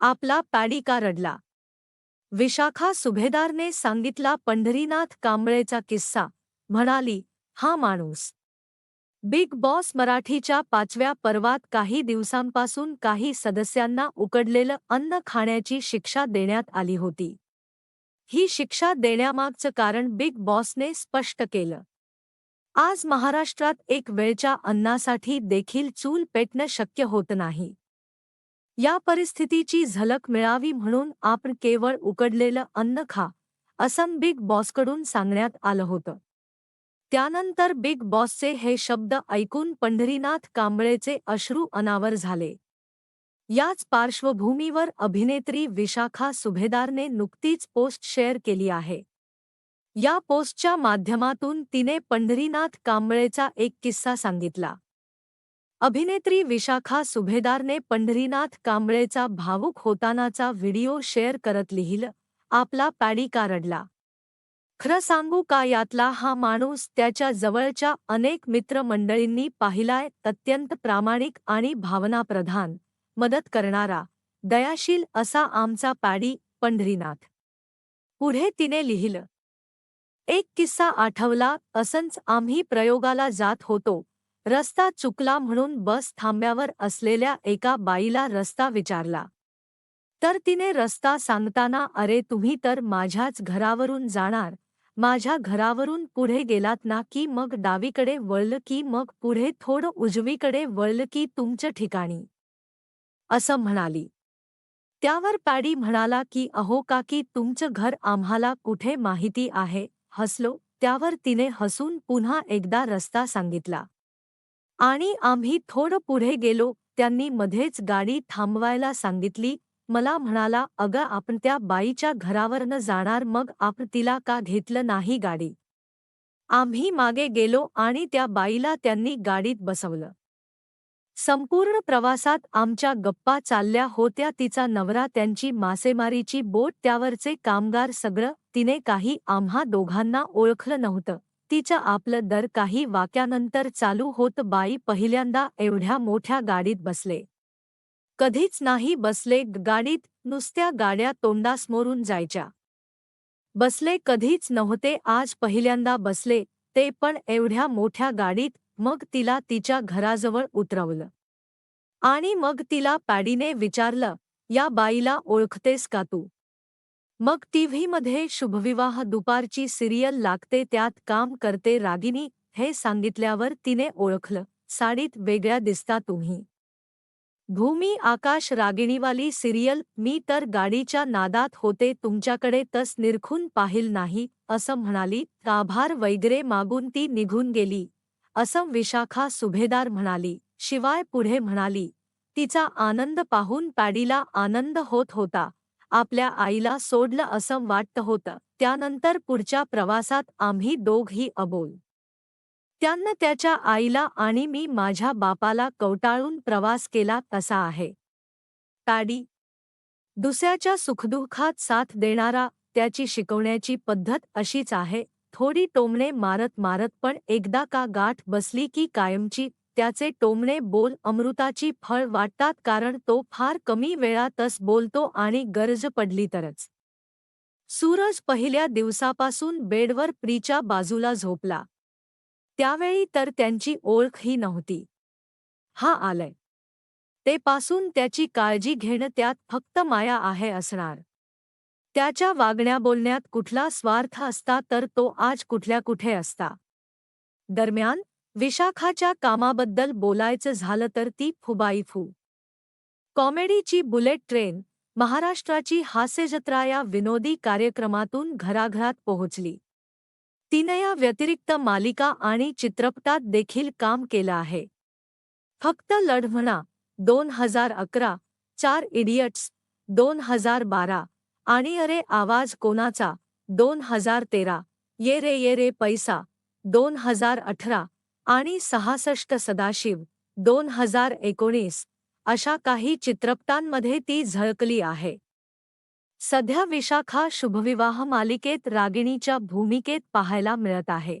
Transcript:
आपला पॅडिका रडला. विशाखा सुभेदारने सांगितला पंढरीनाथ कांबळेचा किस्सा. म्हणाली हा माणूस. बिग बॉस मराठीच्या पाचव्या पर्वात काही दिवसांपासून काही सदस्यांना उकडलेलं अन्न खाण्याची शिक्षा देण्यात आली होती. ही शिक्षा देण्यामागचं कारण बिग बॉसने स्पष्ट केलं. आज महाराष्ट्रात एक वेळच्या अन्नासाठी देखील चूल पेटणं शक्य होत नाही. या परिस्थितीची झलक मिळावी म्हणून आपण केवळ उकडलेलं अन्न खा असं बिग बॉसकडून सांगण्यात आलं होतं. त्यानंतर बिग बॉसचे हे शब्द ऐकून पंढरीनाथ कांबळेचे अश्रू अनावर झाले. याच पार्श्वभूमीवर अभिनेत्री विशाखा सुभेदारने नुकतीच पोस्ट शेअर केली आहे. या पोस्टच्या माध्यमातून तिने पंढरीनाथ कांबळेचा एक किस्सा सांगितला. अभिनेत्री विशाखा सुभेदारने पंढरीनाथ कांबळेचा भावूक होतानाचा व्हिडिओ शेअर करत लिहिलं आपला पॅडी का रडला खरं सांगू का यातला हा माणूस त्याच्या जवळच्या अनेक मित्रमंडळींनी पाहिलाय अत्यंत प्रामाणिक आणि भावनाप्रधान. मदत करणारा. दयाशील असा आमचा पॅडी पंढरीनाथ. पुढे तिने लिहिलं एक किस्सा आठवला असंच आम्ही प्रयोगाला जात होतो. रस्ता चुकला म्हणून बस थांब्यावर असलेल्या एका बाईला रस्ता विचारला. तर तिने रस्ता सांगताना अरे तुम्ही तर माझ्याच घरावरून जाणार. माझ्या घरावरून पुढे गेलात ना की मग डावीकडे वळलं की मग पुढे थोडं उजवीकडे वळलं की तुमच्या ठिकाणी असं म्हणाली. त्यावर पॅडी म्हणाला की अहो काकी तुमचं घर आम्हाला कुठे माहिती आहे हसलो. त्यावर तिने हसून पुन्हा एकदा रस्ता सांगितला. आणि आम्ही थोडं पुढे गेलो त्यांनी मध्येच गाडी थांबवायला सांगितली मला म्हणाला अगं आपण त्या बाईच्या घरावरनं जाणार मग आपण तिला का घेतलं नाही गाडी? आम्ही मागे गेलो आणि त्या बाईला त्यांनी गाडीत बसवलं. संपूर्ण प्रवासात आमच्या गप्पा चालल्या होत्या तिचा नवरा त्यांची मासेमारीची बोट त्यावरचे कामगार सगळं तिने काही आम्हा दोघांना ओळखलं नव्हतं. तिचं आपलं दर काही वाक्यानंतर चालू होत बाई पहिल्यांदा एवढ्या मोठ्या गाडीत बसले. कधीच नाही बसले गाडीत नुसत्या गाड्या तोंडासमोरून जायच्या. बसले कधीच नव्हते आज पहिल्यांदा बसले ते पण एवढ्या मोठ्या गाडीत मग तिला तिच्या घराजवळ उतरवलं. आणि मग तिला पॅडीने विचारलं या बाईला ओळखतेस का तू? मग टीव्हीमध्ये शुभविवाह दुपारची सिरियल लागते त्यात काम करते रागिनी हे सांगितल्यावर तिने ओळखलं. साडीत वेगळ्या दिसता तुम्ही. भूमी आकाश रागिणीवाली सिरियल मी तर गाडीच्या नादात होते तुमच्याकडे तस निरखून पाहिल नाही असं म्हणाली. आभार वैगरे मागून ती निघून गेली. असं विशाखा सुभेदार म्हणाली. शिवाय पुढे म्हणाली तिचा आनंद पाहून पॅडीला आनंद होत होता. आपल्या आईला सोडलं असं वाटतं होतं. त्यानंतर पुढच्या प्रवासात आम्ही दोघही अबोल. त्यांना त्याच्या आईला आणि मी माझ्या बापाला कवटाळून प्रवास केला तसा आहे. ताडी. दुसऱ्याच्या सुखदुःखात साथ देणारा त्याची शिकवण्याची पद्धत अशीच आहे. थोडी टोमणे मारत मारत पण एकदा का गाठ बसली की कायमची त्याचे टोमणे बोल अमृताची फळ वाटतात कारण तो फार कमी वेळातच बोलतो आणि गरज पडली तरच. सूरज पहिल्या दिवसापासून बेडवर प्रीच्या बाजूला झोपला. त्यावेळी तर त्यांची ओळखही नव्हती. हा आलय. ते पासून त्याची काळजी घेणं त्यात फक्त माया आहे असणार. त्याच्या वागण्या बोलण्यात कुठला स्वार्थ असता तर तो आज कुठल्या कुठे असता. दरम्यान विशाखाच्या कामाबद्दल बोलायचं झालं तर ती फुबाईफू. कॉमेडीची बुलेट ट्रेन महाराष्ट्राची हास्यजत्रा या विनोदी कार्यक्रमातून घराघरात पोहोचली. तिनं या व्यतिरिक्त मालिका आणि चित्रपटात देखील काम केलं आहे. फक्त लढवणा दोन हजार अकरा चार इडियट्स दोन हजार बारा आणि अरे आवाज कोणाचा दोन हजार तेरा ये रे ये रे पैसा दोन हजार अठरा आणि सहासष्ट सदाशिव दोन हजार एकोणीस अशा काही चित्रपटांमध्ये ती झळकली आहे. सध्या विशाखा शुभविवाह मालिकेत रागिणीच्या भूमिकेत पाहायला मिळत आहे.